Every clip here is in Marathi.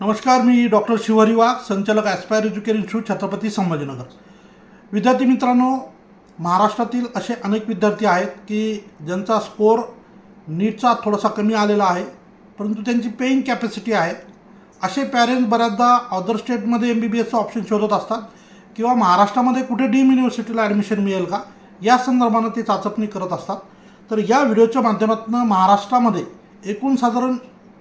नमस्कार मी डॉक्टर शिवहरी वाघ संचालक Aspire education institute Chhatrapati Sambhajinagar. विद्यार्थी मित्रांनो महाराष्ट्रातील असे अनेक विद्यार्थी आहेत की ज्यांचा स्कोअर नीटचा थोडासा कमी आलेला आहे परंतु त्यांची पेईंग कॅपॅसिटी आहे. असे पॅरेंट्स बऱ्याचदा अदर स्टेटमध्ये एम बी बी एसचं ऑप्शन शोधत असतात किंवा महाराष्ट्रामध्ये कुठे डीम युनिव्हर्सिटीला ॲडमिशन मिळेल का या संदर्भानं ते चाचपणी करत असतात. तर या व्हिडिओच्या माध्यमातून महाराष्ट्रामध्ये एकूण साधारण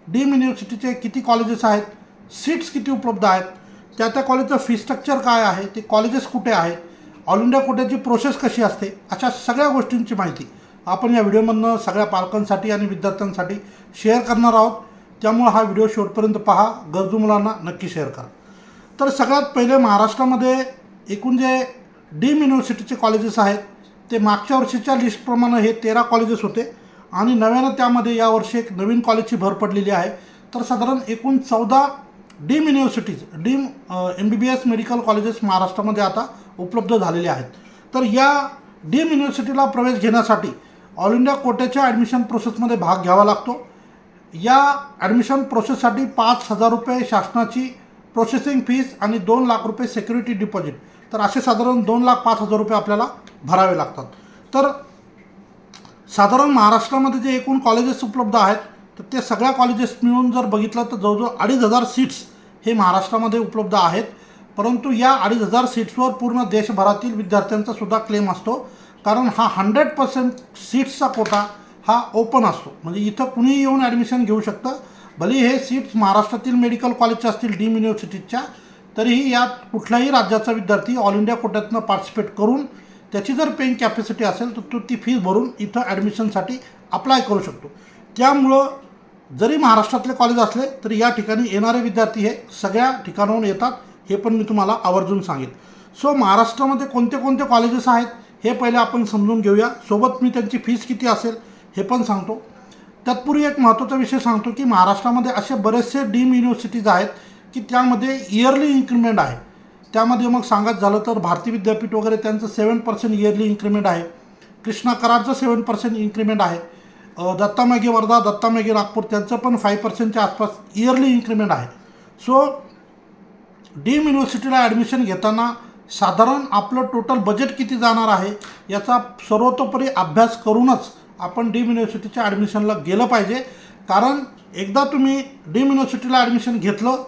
डीम युनिव्हर्सिटीचे किती कॉलेजेस आहेत सीट्स किती उपलब्ध आहेत? त्या त्या कॉलेजचं फी स्ट्रक्चर काय आहे? ते कॉलेजेस कुठे आहे ऑल इंडिया कोट्याची प्रोसेस कशी असते? अशा सगळ्या गोष्टींची माहिती आपण या व्हिडिओमधनं सगळ्या पालकांसाठी आणि विद्यार्थ्यांसाठी शेअर करणार आहोत. त्यामुळे हा व्हिडिओ शेवटपर्यंत पहा. गरजू मुलांना नक्की शेअर करा. तर सगळ्यात पहिले महाराष्ट्रामध्ये एकूण जे डीम युनिव्हर्सिटीचे कॉलेजेस आहेत ते मागच्या वर्षीच्या लिस्टप्रमाणे हे तेरा कॉलेजेस होते आणि नव्यानं त्यामध्ये यावर्षी एक नवीन कॉलेजची भर पडलेली आहे. तर साधारण एकूण चौदा deemed universities deemed M B B S medical colleges महाराष्ट्रामध्ये आता उपलब्ध झालेले आहेत. तर या डीम युनिव्हर्सिटीला प्रवेश घेण्यासाठी ऑल इंडिया कोट्याच्या ॲडमिशन प्रोसेसमध्ये भाग घ्यावा लागतो. या ॲडमिशन प्रोसेससाठी पाच हजार रुपये शासनाची प्रोसेसिंग फीस आणि दोन लाख रुपये सिक्युरिटी डिपॉझिट. तर असे साधारण दोन लाख पाच हजार रुपये आपल्याला भरावे लागतात. तर साधारण महाराष्ट्रामध्ये जे एकूण कॉलेजेस उपलब्ध आहेत तर ते सगळ्या कॉलेजेस मिळून जर बघितलं तर जवळजवळ अडीच हजार सीट्स हे महाराष्ट्रामध्ये उपलब्ध आहेत. परंतु या अडीच हजार सीट्सवर पूर्ण देशभरातील विद्यार्थ्यांचा सुद्धा क्लेम असतो. कारण हा हंड्रेड पर्सेंट सीट्सचा कोटा हा ओपन असतो. म्हणजे इथं कुणीही येऊन ॲडमिशन घेऊ शकतं. भले हे सीट्स महाराष्ट्रातील मेडिकल कॉलेजच्या असतील डीम युनिव्हर्सिटीच्या तरीही यात कुठल्याही राज्याचा विद्यार्थी ऑल इंडिया कोट्यातनं पार्टिसिपेट करून त्याची जर पेईंग कॅपॅसिटी असेल तर तो ती फीस भरून इथं ॲडमिशनसाठी अप्लाय करू शकतो. त्यामुळं जरी महाराष्ट्रातले कॉलेज असले तरी या ठिकाणी येणारे विद्यार्थी हे सगळ्या ठिकाणाहून येतात हे पण मी तुम्हाला आवर्जून सांगेन. सो महाराष्ट्रामध्ये कोणते कोणते कॉलेजेस आहेत हे पहिले आपण समजून घेऊया. सोबत मी त्यांची फीस किती असेल हे पण सांगतो. तत्पूर्वी एक महत्त्वाचा विषय सांगतो की महाराष्ट्रामध्ये असे बरेचसे डीम युनिव्हर्सिटीज आहेत की त्यामध्ये इयरली इन्क्रीमेंट आहे. त्यामध्ये मग सांगत झालं तर भारती विद्यापीठ वगैरे त्यांचं सेवन पर्सेंट इयरली इन्क्रीमेंट आहे. कृष्णा कराडचं सेवन पर्सेंट इन्क्रीमेंट आहे. दत्ता मेघे वर्धा दत्ता मेघे नागपूर त्यांचं पण फाईव्ह पर्सेंटच्या आसपास इयरली इन्क्रीमेंट आहे. सो डीम युनिव्हर्सिटीला ॲडमिशन घेताना साधारण आपलं टोटल बजेट किती जाणार आहे याचा सर्वतोपरी अभ्यास करूनच आपण डीम युनिव्हर्सिटीच्या ॲडमिशनला गेलं पाहिजे. कारण एकदा तुम्ही डीम युनिव्हर्सिटीला ॲडमिशन घेतलं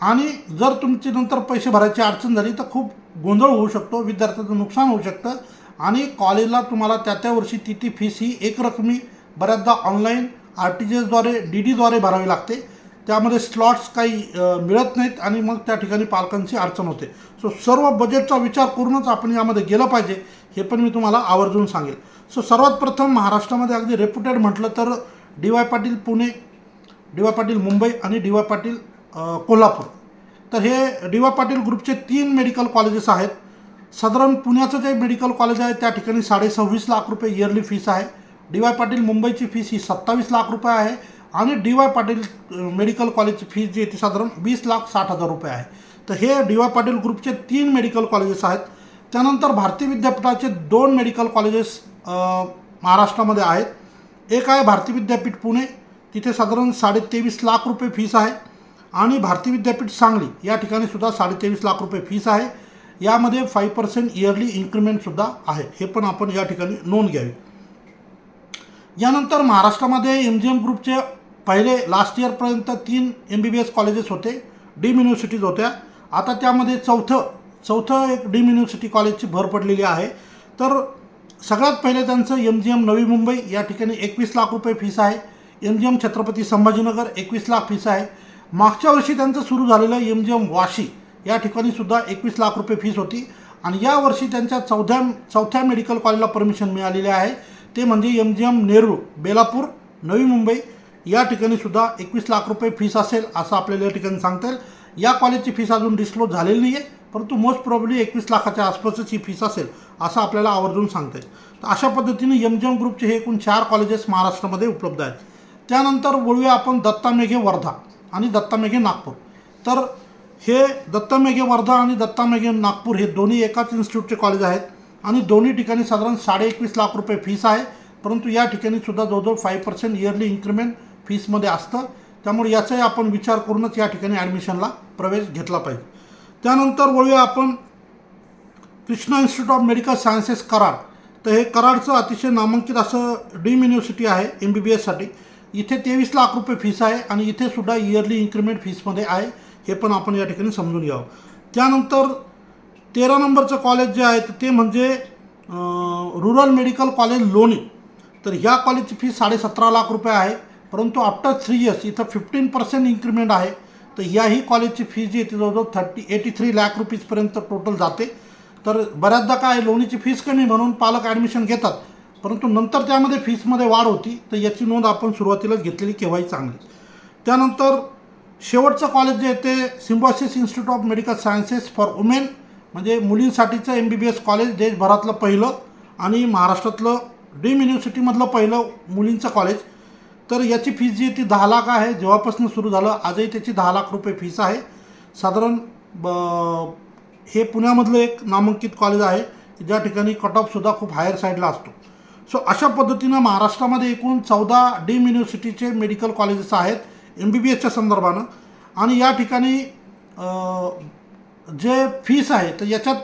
आणि जर तुमची नंतर पैसे भरायची अडचण झाली तर खूप गोंधळ होऊ शकतो विद्यार्थ्याचं नुकसान होऊ शकतं आणि कॉलेजला तुम्हाला त्या त्या वर्षी ती ती फीस ही एकरकमी बऱ्याचदा ऑनलाईन आर टी जी एसद्वारे डी डीद्वारे भरावी लागते. त्यामध्ये स्लॉट्स काही मिळत नाहीत आणि मग त्या ठिकाणी पालकांची अडचण होते. सो सर्व बजेटचा विचार करूनच आपण यामध्ये गेलं पाहिजे हे पण मी तुम्हाला आवर्जून सांगेल. सो सर्वात प्रथम महाराष्ट्रामध्ये अगदी रेप्युटेड म्हटलं तर D Y Patil Pune D Y Patil Mumbai आणि डी वाय पाटील कोल्हापूर. तर हे डी वाय पाटील ग्रुपचे तीन मेडिकल कॉलेजेस आहेत. साधारण पुण्याचं जे मेडिकल कॉलेज आहे त्या ठिकाणी साडे सव्वीस लाख रुपये इयरली फीस आहे. डी वाय पाटील मुंबईची फीस ही सत्तावीस लाख रुपये आहे आणि डी वाय पाटील मेडिकल कॉलेजची फीस जी आहे ती साधारण वीस लाख साठ हजार रुपये आहे. तर हे डी वाय पाटील ग्रुपचे तीन मेडिकल कॉलेजेस आहेत. त्यानंतर भारती विद्यापीठाचे दोन मेडिकल कॉलेजेस महाराष्ट्रामध्ये आहेत. एक आहे भारती विद्यापीठ पुणे तिथे साधारण साडेतेवीस लाख रुपये फीस आहे. आणि भारती विद्यापीठ सांगली या ठिकाणी सुद्धा साडेतेवीस लाख रुपये फीस आहे. यामध्ये फाईव्ह पर्सेंट इयरली इन्क्रीमेंटसुद्धा आहे. हे पण आपण या ठिकाणी नोंद घ्यावी. यानंतर महाराष्ट्रामध्ये एम जी एम ग्रुपचे पहिले लास्ट इयरपर्यंत तीन M B B S colleges होते डीम युनिव्हर्सिटीज होत्या. आता त्यामध्ये चौथं चौथं एक डीम युनिव्हर्सिटी कॉलेजची भर पडलेली आहे. तर सगळ्यात पहिले त्यांचं M G M Navi Mumbai या ठिकाणी एकवीस लाख रुपये फीस आहे. M G M Chhatrapati Sambhajinagar एकवीस लाख फीस आहे. मागच्या वर्षी त्यांचं सुरू झालेलं एम जी एम वाशी या ठिकाणी सुद्धा एकवीस लाख रुपये फीस होती. आणि यावर्षी त्यांच्या चौथ्या चौथ्या मेडिकल कॉलेजला परमिशन मिळालेली आहे. ते म्हणजे M G M Nehru Belapur Navi Mumbai या ठिकाणी सुद्धा एकवीस लाख रुपये फीस असेल असं आपल्याला या ठिकाणी सांगता येईल. या कॉलेजची फीस अजून डिस्क्लोज झालेली नाही आहे परंतु मोस्ट प्रॉब्ली एकवीस लाखाच्या आसपासच ही फीस असेल असं आपल्याला आवर्जून सांगता येईल. तर अशा पद्धतीने एम जी एम ग्रुपचे हे एकूण चार कॉलेजेस महाराष्ट्रामध्ये उपलब्ध आहेत. त्यानंतर बोलूया आपण दत्ता मेघे वर्धा आणि दत्ता मेघे नागपूर. तर हे दत्ता मेघे वर्धा आणि दत्ता मेघे नागपूर हे दोन्ही एकाच इन्स्टिट्यूटचे कॉलेज आहेत. आणि दोन्ही ठिकाणी साधारण साडे एकवीस लाख रुपये फीस आहे. परंतु या ठिकाणी सुद्धा जवळजवळ फाईव्ह पर्सेंट इयरली इन्क्रीमेंट फीसमध्ये असतं. त्यामुळे याचाही आपण विचार करूनच या ठिकाणी ॲडमिशनला प्रवेश घेतला पाहिजे. त्यानंतर वळूया आपण Krishna institute of medical sciences Karad. तर हे कराडचं अतिशय नामांकित असं ड्रीम युनिव्हर्सिटी आहे एम बी बी एससाठी इथे तेवीस लाख रुपये फीस आहे आणि इथे सुद्धा इयरली इन्क्रीमेंट फीसमध्ये आहे. हे पण आपण या ठिकाणी समजून घ्यावं. त्यानंतर तेरा नंबरचं कॉलेज जे आहे तर ते म्हणजे रुरल मेडिकल कॉलेज लोणी. तर ह्या कॉलेजची फी साडेसतरा लाख रुपये आहे. परंतु आफ्टर थ्री इयर्स इथं फिफ्टीन पर्सेंट इन्क्रीमेंट आहे. तर याही कॉलेजची फी जी आहे ती जवळजवळ थर्टी एटी थ्री लॅक रुपीजपर्यंत टोटल जाते. तर बऱ्याचदा काय लोणीची फीस कमी म्हणून पालक ॲडमिशन घेतात. परंतु नंतर त्यामध्ये फीसमध्ये वाढ होती. तर याची नोंद आपण सुरुवातीलाच घेतलेली केव्हाही चांगली. त्यानंतर शेवटचं कॉलेज जे आहे ते Symbiosis institute of medical sciences for women म्हणजे मुलींसाठीचं M B B S college देशभरातलं पहिलं आणि महाराष्ट्रातलं डीम युनिव्हर्सिटीमधलं पहिलं मुलींचं कॉलेज तर याची फीस जी आहे ती दहा लाख आहे. जेव्हापासून सुरू झालं आजही त्याची दहा लाख रुपये फीस आहे. साधारण ब हे पुण्यामधलं एक नामांकित कॉलेज आहे की ज्या ठिकाणी कट ऑफसुद्धा खूप हायर साईडला असतो. सो अशा पद्धतीनं महाराष्ट्रामध्ये एकूण चौदा डीम युनिव्हर्सिटीचे मेडिकल कॉलेजेस आहेत एम बी बी एसच्या संदर्भानं. आणि या ठिकाणी जे फीस आहे तर याच्यात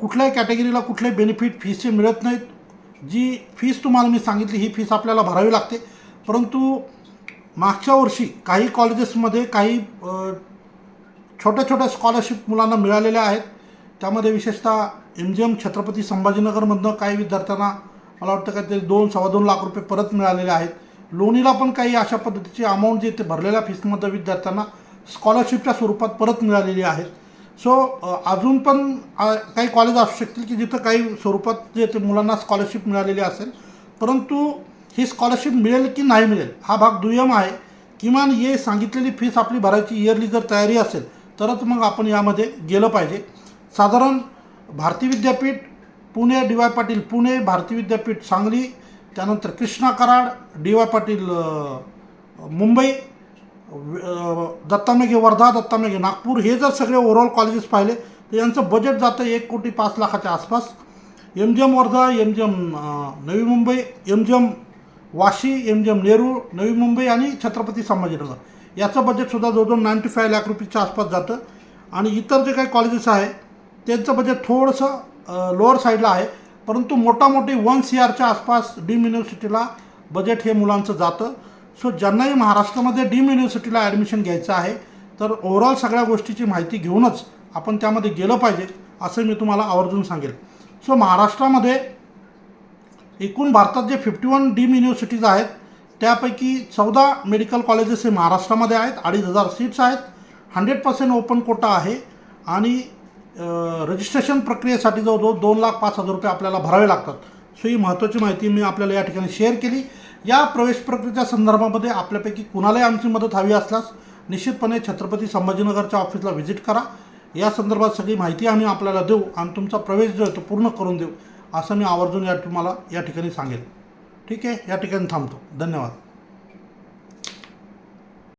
कुठल्याही कॅटेगरीला कुठले बेनिफिट फीसचे मिळत नाहीत. जी फीस तुम्हाला मी सांगितली ही फीस आपल्याला भरावी लागते. परंतु मागच्या वर्षी काही कॉलेजेसमध्ये काही छोट्या छोट्या स्कॉलरशिप मुलांना मिळालेल्या आहेत. त्यामध्ये विशेषतः एम जी एम छत्रपती संभाजीनगरमधनं काही विद्यार्थ्यांना मला वाटतं काहीतरी दोन सव्वा दोन लाख रुपये परत मिळालेले आहेत. लोणीला पण काही अशा पद्धतीची अमाऊंट जे ते भरलेल्या फीसमध्ये विद्यार्थ्यांना स्कॉलरशिपच्या स्वरूपात परत मिळालेली आहेत. सो अजून पण काही कॉलेज असू शकतील की जिथं काही स्वरूपात जे ते मुलांना स्कॉलरशिप मिळालेली असेल. परंतु ही स्कॉलरशिप मिळेल की नाही मिळेल हा भाग दुय्यम आहे. किमान ये सांगितलेली फीस आपली भरायची इयरली जर तयारी असेल तरच मग आपण यामध्ये गेलं पाहिजे. साधारण भारती विद्यापीठ पुणे डी वाय पाटील पुणे भारती विद्यापीठ सांगली त्यानंतर कृष्णा कराड डी वाय पाटील मुंबई दत्ता मेघे वर्धा दत्ता मेघे नागपूर हे जर सगळे ओव्हरऑल कॉलेजेस पाहिले तर यांचं बजेट जातं एक कोटी पाच लाखाच्या आसपास. M G M Wardha M G M Navi Mumbai M G M Vashi M G M Nerul Navi Mumbai आणि छत्रपती संभाजीनगर. याचं बजेटसुद्धा जवळजवळ नाईंटी फाय लाख रुपीच्या आसपास जातं. आणि इतर जे काही कॉलेजेस आहे त्यांचं बजेट थोडंसं लोअर साईडला आहे. परंतु मोठामोठी वन सी आरच्या आसपास डीम युनिव्हर्सिटीला बजेट हे मुलांचं जातं. सो ज्यांनाही महाराष्ट्रामध्ये डीम युनिव्हर्सिटीला ॲडमिशन घ्यायचं आहे तर ओव्हरऑल सगळ्या गोष्टीची माहिती घेऊनच आपण त्यामध्ये गेलं पाहिजे असं मी तुम्हाला आवर्जून सांगेल. सो महाराष्ट्रामध्ये एकूण भारतात जे फिफ्टी वन डीम युनिव्हर्सिटीज आहेत त्यापैकी चौदा मेडिकल कॉलेजेस हे महाराष्ट्रामध्ये आहेत अडीच हजार सीट्स आहेत हंड्रेड पर्सेंट ओपन कोटा आहे आणि रजिस्ट्रेशन प्रक्रियेसाठी जवळजवळ दोन लाख पाच हजार रुपये आपल्याला भरावे लागतात. सो ही महत्त्वाची माहिती मी आपल्याला या ठिकाणी शेअर केली. या प्रवेश प्रक्रियेच्या संदर्भामध्ये आपल्यापैकी कुणालाही आमची मदत हवी असल्यास निश्चितपणे छत्रपती संभाजीनगरच्या ऑफिसला व्हिजिट करा. या संदर्भात सगळी माहिती आम्ही आपल्याला देऊ आणि तुमचा प्रवेश जो आहे तो पूर्ण करून देऊ असं मी आवर्जून या तुम्हाला या ठिकाणी सांगेल. ठीक आहे? या ठिकाणी थांबतो. धन्यवाद.